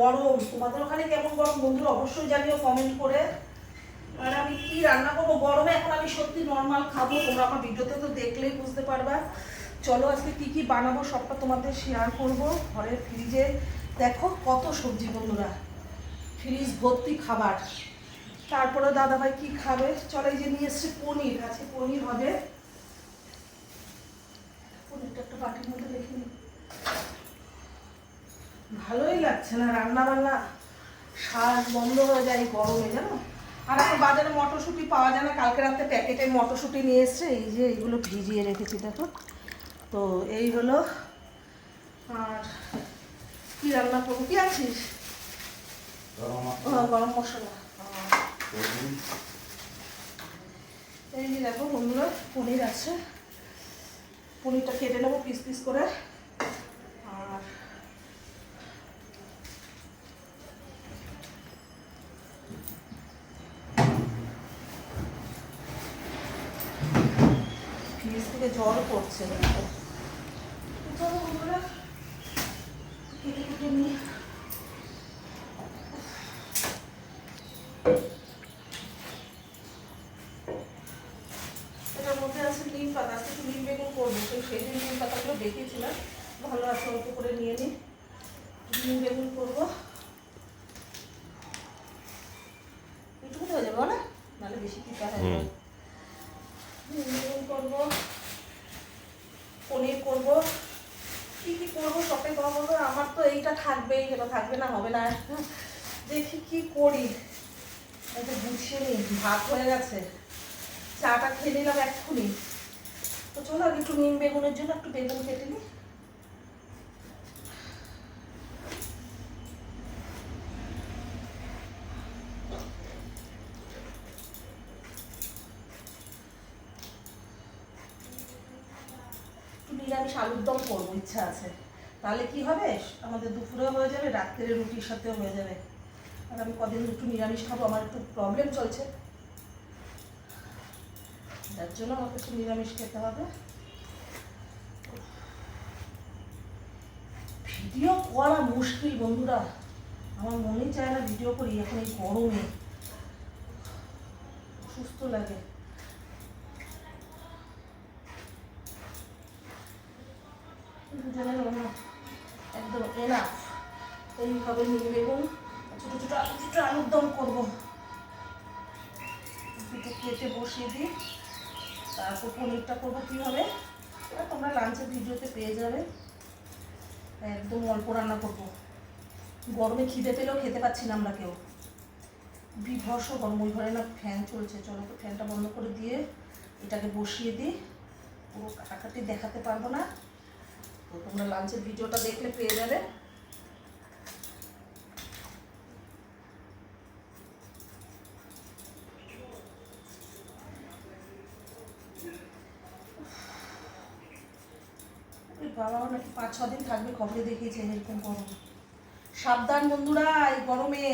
গরম, তোমাদের ওখানে কেমন গরম বন্ধুরা অবশ্যই জানিও কমেন্ট করে। আর আমি কি রান্না করব? গরমে এখন আমি সত্যি নর্মাল খাব, তোমরা আমার ভিডিওতে তো দেখলেই বুঝতে পারবা। চলো আজকে কি কি বানাবো সবটা তোমাদের শেয়ার করব ঘরের ফ্রিজে দেখো কত সবজি বন্ধুরা। ফ্রিজ ভর্তি খাবার। তারপরে দাদাভাই কি খাবে? চলো এই যে নিয়ে এসছে পনির আছে পনির হবে। পনিরটা একটা বাটির মধ্যে রেখে নিই ভালোই লাগছে না রান্না বান্না শাক বন্ধ হয়ে যায় গরমে জানো? আর এখন বাজারে মটরশুঁটি পাওয়া যায় না কালকে রাতে প্যাকেটে মটরশুঁটি নিয়ে এসছে এই যে এইগুলো ভিজিয়ে রেখেছি দেখো। তো এই হলো আর কি রান্না করব? কি আছিস? গরম মশলা। এই যে দেখো বন্ধুরা পনির আছে। পনিরটা কেটে নেব পিস পিস করে আর ফ্রিজ থেকে জল পড়ছে দেখো। চলো বন্ধুরা, কেটে কুটে নিই। এটার মধ্যে আছে নিম পাতা আজকে একটু নিম বেগুন করব তো সেই দিন নিম পাতাগুলো দেখেছিলাম ভালো আছে অল্প করে নিয়ে নিই নিম বেগুন করব এইটুকু হয়ে যাবে না নাহলে বেশি পিঠা হয়ে যাবে নিম বেগুন করব পনির করব। কি কি করব সবটাই তোমার বলব আমার তো এইটা থাকবেই এটা থাকবে না, হবে না। দেখি কি করি। এটা গুছিয়ে নিই, ভাত হয়ে গেছে। চাটা খেয়ে নিলাম এক্ষুনি। তো চলো আগে একটু নিম বেগুনের জন্য একটু বেগুন কেটে নিই। একটু নিরামিষ আলুর দম করব, ইচ্ছা আছে, তাহলে কি হবে? আমাদের দুপুরেও হয়ে যাবে, রাত্রে রুটির সাথেও হয়ে যাবে। আর আমি কদিন একটু নিরামিষ খাব, আমার একটু প্রবলেম চলছে। যার জন্য আমাকে একটু নিরামিষ খেতে হবে। ভিডিও করা মুশকিল বন্ধুরা। আমার মনেই চায় না ভিডিও করি, এখন এই গরমে। সুস্থ লাগে। দুজনের একদম এনাফ এইভাবে নিয়ে বেগুন, ছোটো ছোটো আলু ছোটো আলুর দম করব। দুটো কেটে বসিয়ে দিই। তারপর পনিরটা করব কীভাবে? এটা তোমরা লাঞ্চের ভিডিওতে পেয়ে যাবে। একদম অল্প রান্না করব। গরমে খিদে পেলেও খেতে পাচ্ছি না আমরা কেউ। বিভর্ষ গরম, ওই ঘরে না ফ্যান চলছে। চলো তো ফ্যানটা বন্ধ করে দিয়ে এটাকে বসিয়ে দিই। পুরো কাটাকাটি দেখাতে পারব না। তোমরা লাঞ্চের ভিডিওটা দেখলে পেয়ে যাবে। বাবাও নাকি পাঁচ ছ দিন থাকবে, খবরে দেখিয়েছে এরকম গরম। সাবধান বন্ধুরা, এই গরমে।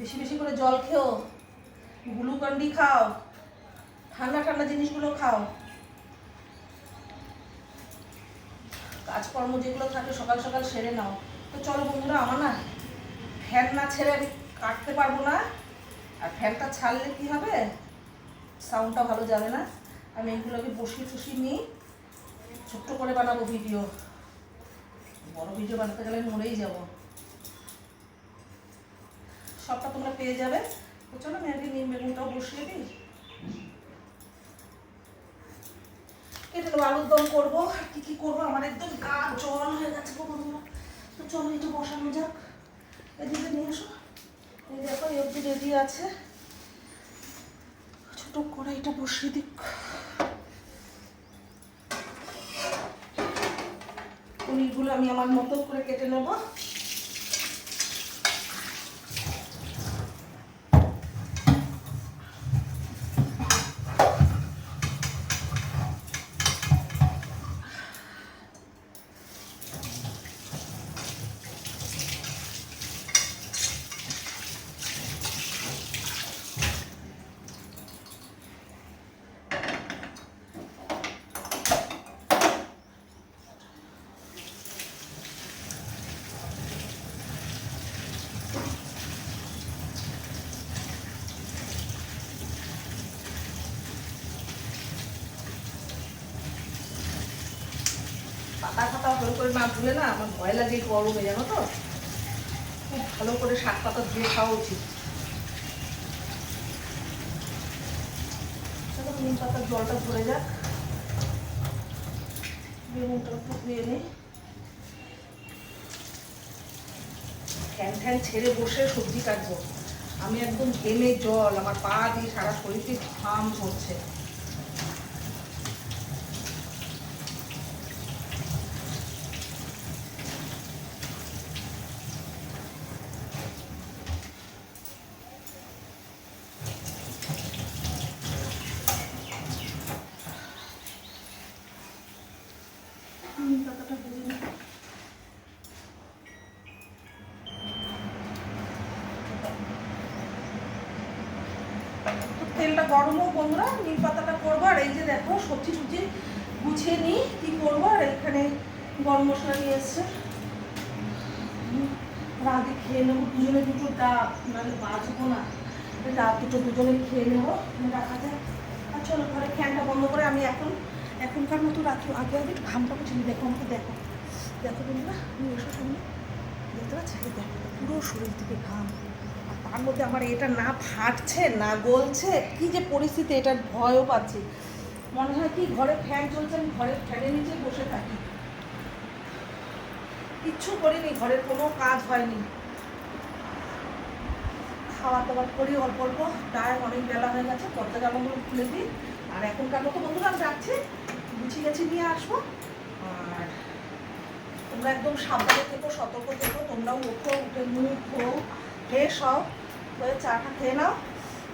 বেশি বেশি করে জল খেও গ্লুকন্ডি খাও, ঠান্ডা ঠান্ডা জিনিসগুলো খাও। কাজকর্ম যেগুলো থাকে, সকাল সকাল সেরে নাও। তো চলো বন্ধুরা, আমার না ফ্যান না ছেড়ে আমি কাটতে পারব না। আর ফ্যানটা ছাড়লে কি হবে? সাউন্ডটা ভালো যাবে না। আমি এগুলোকে বসিয়ে টুসিয়ে নিই। ছোট্ট করে বানাবো ভিডিও বড় ভিডিও বানাতে গেলে মরেই যাব। সবটা তোমরা পেয়ে যাবে। তো চলো আমি আগে নিম বেগুনটাও বসিয়ে দিই। কেটে নেব আলুর দম করব। আর কি কি করব? আমার একদম গা জল হয়ে গেছে গো তো চলো একটু বসানো যাক। এদিকে নিয়ে এসো। এই দেখো, এই অবধি রেডি আছে। ছোট করে এটা বসিয়ে দিক। পনিরগুলো আমি আমার মতো করে কেটে নেব। পাতা ফাতা ভালো করে না ধুলে না আমার ভয় লাগে গরমে, জানো তো? খুব ভালো করে শাক পাতা ধুয়ে খাওয়া উচিত। নিম পাতার জলটা ধরে যাক। বেগুনটা একটু ধুয়ে নিই ফ্যান ফ্যান ছেড়ে বসে সবজি কাটবো। আমি একদম ঘেমে জল, আমার পা দিয়ে সারা শরীরটি ঘাম পড়ছে নিম পাতাটা ভেজে নিই। তো তেলটা গরম হোক বন্ধুরা নিম পাতাটা করব, আর এই যে দেখো সবজি টবজি গুছিয়ে নিই, কি করব? আর এখানে গরম মশলা নিয়ে এসছে। রাতে খেয়ে নেব, দুজনে দুটো ডাব, নাহলে বাঁচবো না। ডাব দুটো দুজনে খেয়ে নেব রাখা যায় আর চলো, ঘরে ফ্যানটা বন্ধ করে আমি এখন, এখনকার মতো রাখি। আগে আগে ঘামটা করছি দেখো আমাকে, দেখো। দেখো বন্ধুরা আমি এসো সামনে। দেখতে পাচ্ছি? দেখো, পুরো শরীর থেকে ঘাম। তার মধ্যে আমার এটা না ফাটছে, না গলছে, কি যে পরিস্থিতি, এটার ভয়ও পাচ্ছি। মনে হয় কি, ঘরে ফ্যান চলছে, আমি ঘরের ফ্যানের নিচে বসে থাকি। কিচ্ছু করিনি ঘরের কোনো কাজ হয়নি। খাওয়া দাওয়া করি অল্প অল্প, প্রায় অনেক বেলা হয়ে গেছে, পর্দা জামাগুলো খুলে দিই। আর এখনকার মতো বন্ধুরা যাচ্ছি গুছিয়ে গেছি নিয়ে আসব। আর তোমরা একদম সাবধানে থেকো, সতর্ক থেকো, তোমরাও ওঠো, উঠে মুখ ধো ফ্রেশ হও। হয়ে চাটা খেয়ে নাও।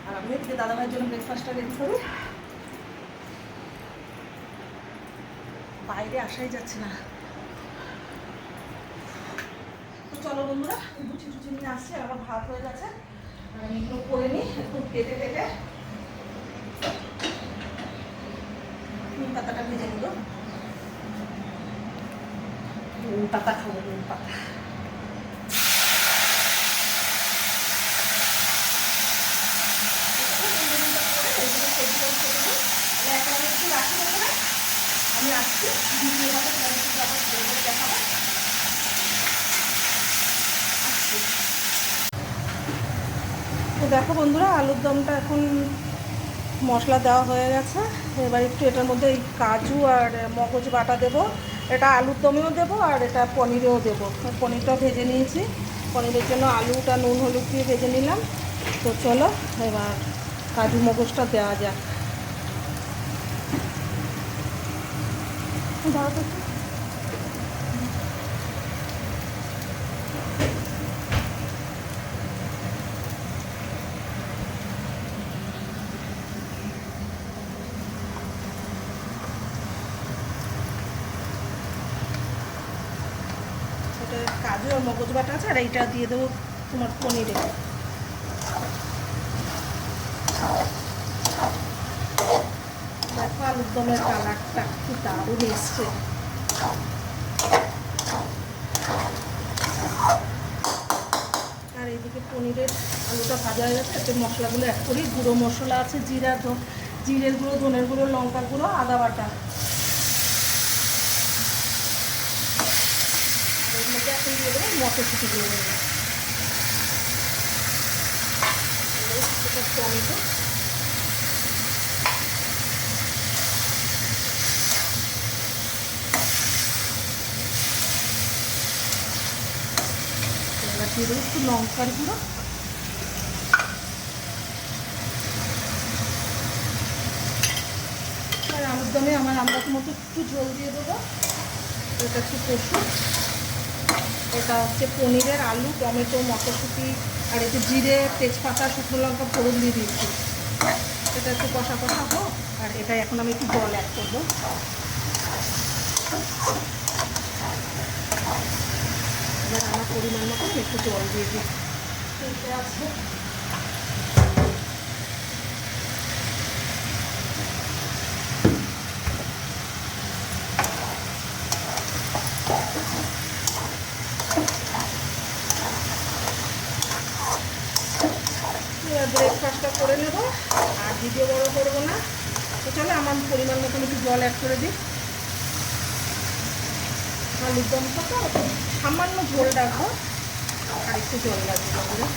আর আমি এদিকে দাদাভাইয়ের জন্য ব্রেকফাস্টটা রেডি করি। বাইরে আসাই যাচ্ছে না। তো চলো বন্ধুরা গুছি টুচি নিয়ে আসছি আমার ভাত হয়ে গেছে। আর আমি এগুলো করে নিই, একটু কেটে কেটে নিম পাতাটা ভেজে নিল। নিম পাতা খাব, নিম পাতা। আমি আসছি, দ্বিতীয় ভাবে তোমাদের আবার দেখাবো। তো দেখো বন্ধুরা, আলুর দমটা এখন মশলা দেওয়া হয়ে গেছে। এবার একটু এটার মধ্যে এই কাজু আর মগজ বাটা দেব। এটা আলুর দমেও দেবো আর এটা পনিরেও দেবো। পনিরটাও ভেজে নিয়েছি। পনিরের জন্য আলুটা নুন, হলুদ দিয়ে ভেজে নিলাম। তো চলো, এবার কাজু মগজটা দেওয়া যাক। কাজু আর মগজ বাটা আছে আর এইটা দিয়ে দেবো তোমার পনিরে দমের কালারটা কি দারুণ এসছে। আর এইদিকে পনিরের আলুটা ভাজা হয়ে এতে মশলাগুলো এক করি। গুঁড়ো মশলা আছে, জিরা জিরের গুঁড়ো, ধনের গুঁড়ো, লঙ্কার গুঁড়ো, আদা বাটা। এর মটরশুঁটি টমেটো। দেবো একটু লঙ্কার গুঁড়ো। আর আলুর দমে আমার আমরা মতো একটু জল দিয়ে দেবো। এটা একটু কষু এটা হচ্ছে পনিরের আলু, টমেটো, মটরশুঁটি, আর একটু জিরে, তেজপাতা, শুকনো লঙ্কা, ফোড়ন দিয়ে দিয়েছি। এটা একটু কষা কষা হোক, আর এটা এখন আমি একটু জল অ্যাড করব এবার আমার পরিমাণ মতো একটু জল দিয়ে দিই। আছে। ব্রেকফাস্টটা করে নেব। আর ভিডিও বড় করব না। তো চলো আমার পরিমাণ মতো একটু জল অ্যাড করে দিই। আলুর দমটা তো সামান্য ঝোল রাখব আর একটু জল রাখব বন্ধুরা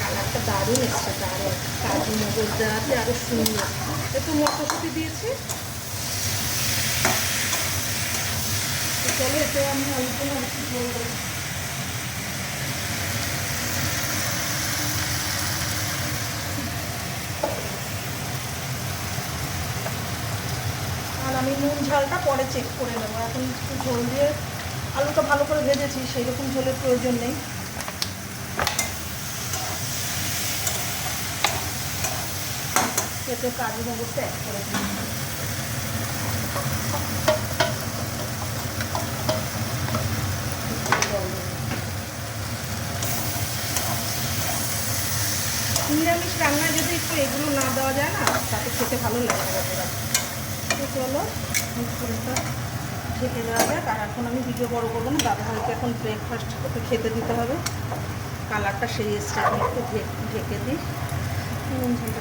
কালারটা দারুণ এসছে, দারুণ। কাজু মগজ দেওয়াতে আরও সুন্দর একটু মটরশুটি দিয়েছি চলো এতে আমি অল্প আর একটু ঝোল দেবো আমি নুন ঝালটা পরে চেক করে নেব। এখন একটু ঝোল দিয়ে আলুটা ভালো করে ভেজেছি সেই রকম ঝোলের প্রয়োজন নেই। এতে কাজু মগজটা অ্যাড করে দিই নিরামিষ রান্নায় যদি একটু এগুলো না দেওয়া যায় না, তাতে খেতে ভালো লাগে চলো মিক্সচারটা ঢেকে দেওয়া যাক। আর এখন আমি ভিডিও বড় করব না দাদা ভাইকে এখন ব্রেকফাস্ট খেতে দিতে হবে। কালারটা সেই এসছে এখন একটু ঢেকে দিই। নুন, ঝালটা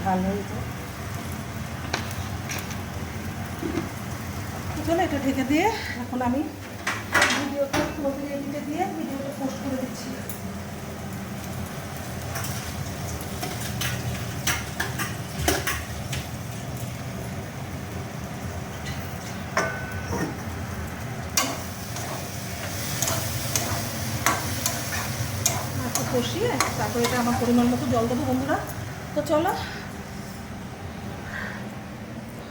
ঝাল হয়েছে? তো চলো এটা ঢেকে দিয়ে এখন আমি ভিডিওটা তোমাদের এডিটে দিয়ে ভিডিওটা পোস্ট করে দিচ্ছি একটু কষিয়ে তারপরে এটা আমার পরিমাণ মতো জল দেবো বন্ধুরা। তো চলো।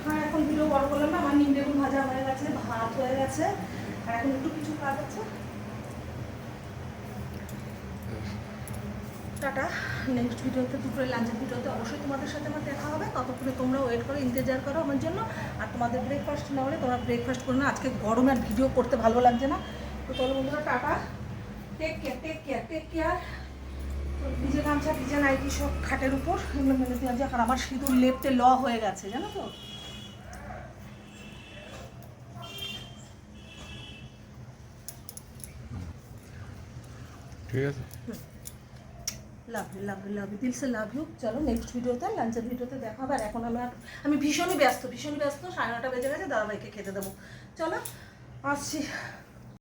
হ্যাঁ এখন ভিডিও বড় করলাম না, আমার নিম বেগুন ভাজা হয়ে গেছে, ভাত হয়ে গেছে, আর এখন একটু কিছু কাজ আছে। টাটা নেক্সট ভিডিওতে দুপুরে লাঞ্চের ভিডিওতে অবশ্যই তোমাদের সাথে আমার দেখা হবে। ততক্ষণে তোমরা ওয়েট করো, ইন্তজার করো আমার জন্য। আর তোমাদের ব্রেকফাস্ট না হলে তোমরা ব্রেকফাস্ট করো না। আজকে গরমে আর ভিডিও করতে ভালো লাগছে না। তো চলো বন্ধুরা, tata. Take care take care take care ভিজে গামছা ভিজে নাইটি সব খাটের উপর। এগুলো মেলে আমার সিঁদুর লেপটে ল হয়ে গেছে জানো তো? ঠিক আছে। Love you love you love you দিল সে লাভ ইউ চলো নেক্সট ভিডিওতে লাঞ্চের ভিডিওতে দেখা হবে। আর এখন আমি ভীষণই ব্যস্ত ভীষণই ব্যস্ত। সাড়ে নটা বেজে গেছে দাদাভাইকে খেতে দেবো। চলো আসছি।